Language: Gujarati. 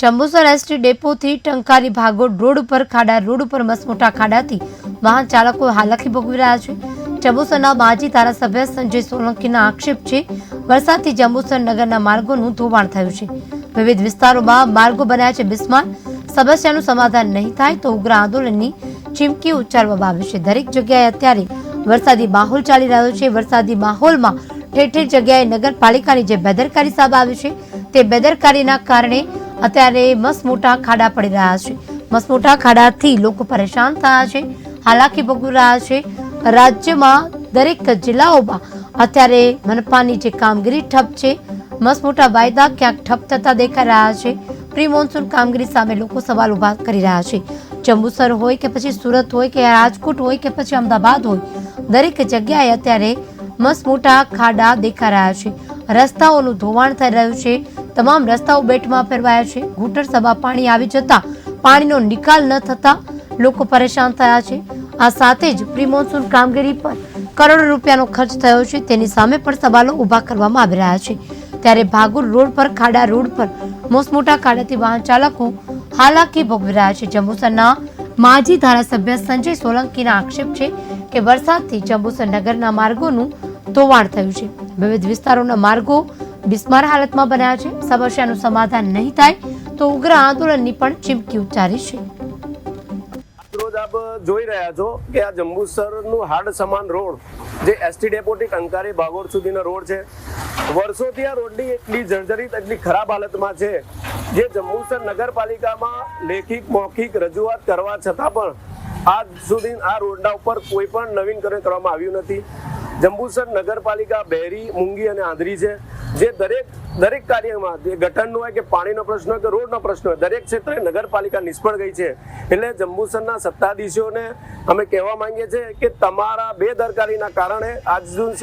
જંબુસર એસટી ડેપોથી ટંકારી ભાગોળ રોડ ઉપર ખાડા, રોડ ઉપર મસમોટા ખાડાથી વાહન ચાલકો હાલાકી ભોગવી રહ્યા છે. જંબુસરના માજી ધારાસભ્ય સંજય સોલંકીના આક્ષેપ છે, વરસાદથી જંબુસર નગરના માર્ગોનું ધોવાણ થયું છે. વિવિધ વિસ્તારોમાં માર્ગો બન્યા છે, બિસ્માર. સમસ્યાનું સમાધાન નહીં થાય તો ઉગ્ર આંદોલનની ચીમકી ઉચ્ચારવામાં આવી છે. દરેક જગ્યાએ અત્યારે વરસાદી માહોલ ચાલી રહ્યો છે. વરસાદી માહોલમાં ઠેર ઠેર જગ્યાએ નગરપાલિકાની જે બેદરકારી સામે આવી છે, તે બેદરકારીના કારણે અત્યારે મસમોટા ખાડા પડી રહ્યા છે. મસમોટા ખાડાથી લોકો પરેશાન થયા છે. હાલાકી ભોગવી રહ્યા છે. રાજ્યમાં દરેક જિલ્લાઓમાં અત્યારે મનપાની જે કામગીરી ઠપ છે મસમોટા વાયદા ક્યાંક ઠપ થતા દેખાઈ રહ્યા છે. પ્રી મોન્સૂન કામગીરી સામે લોકો સવાલ ઊભા કરી રહ્યા છે. જંબુસર હોય કે પછી સુરત હોય કે રાજકોટ હોય કે પછી અમદાવાદ હોય, દરેક જગ્યાએ અત્યારે મસમોટા ખાડા દેખાઈ રહ્યા છે. રસ્તાઓનું ધોવાણ થઈ રહ્યું છે. તમામ રસ્તાઓ બેટમાં ફેરવાયા છે. ઘૂંટણ સભા પાણી આવી જતા પાણીનો નિકાલ ન થતા લોકો પરેશાન થયા છે. આ સાથે જ પ્રી મોન્સૂન કામગીરી પર કરોડો રૂપિયાનો ખર્ચ થયો છે. તેની સામે પણ સવાલો ઊભા કરવામાં આવી રહ્યા છે. ત્યારે ભાગુર રોડ પર, ખાડા રોડ પર મોસમોટા ખાડાથી વાહન ચાલકો હાલાકી ભોગવી રહ્યા છે. જંબુસરના માજી ધારાસભ્ય સંજય સોલંકીના આક્ષેપ છે કે વરસાદથી જંબુસર નગરના માર્ગોનું ધોવાણ થયું છે. વિવિધ વિસ્તારોના માર્ગો બિસ્માર હાલતમાં બન્યા છે. સમસ્યાનું સમાધાન નહીં થાય તો ઉગ્ર આંદોલનની પણ ચીમકી ઉચ્ચારી છે. રોજ આપ જોઈ રહ્યા છો કે આ જંબુસરનું હાડ સમાન રોડ, જે એસટી ડેપોથી કંકારી ભાગોળ સુધીનો રોડ છે, વર્ષોથી આ રોડની એટલી જર્જરિત, એટલી ખરાબ હાલતમાં છે, જે જંબુસર નગરપાલિકામાં લેખિત, મૌખિક રજૂઆત કરવા છતાં પણ આજ સુધી આ રોડના ઉપર કોઈ પણ નવીનકરણ કરવામાં આવ્યું નથી. જંબુસર નગરપાલિકા બેરી મુંગી અને આંધરી છે. જે દરેક દરેક કાર્યમાં જે ગટરનો હોય કે પાણીનો પ્રશ્ન હોય કે રોડનો પ્રશ્ન હોય, દરેક ક્ષેત્રે નગરપાલિકા નિષ્ફળ ગઈ છે. એટલે જંબુસરના સત્તાધીશોને અમે કહેવા માંગીએ છીએ કે તમારા બેદરકારીના કારણે આજ સુધી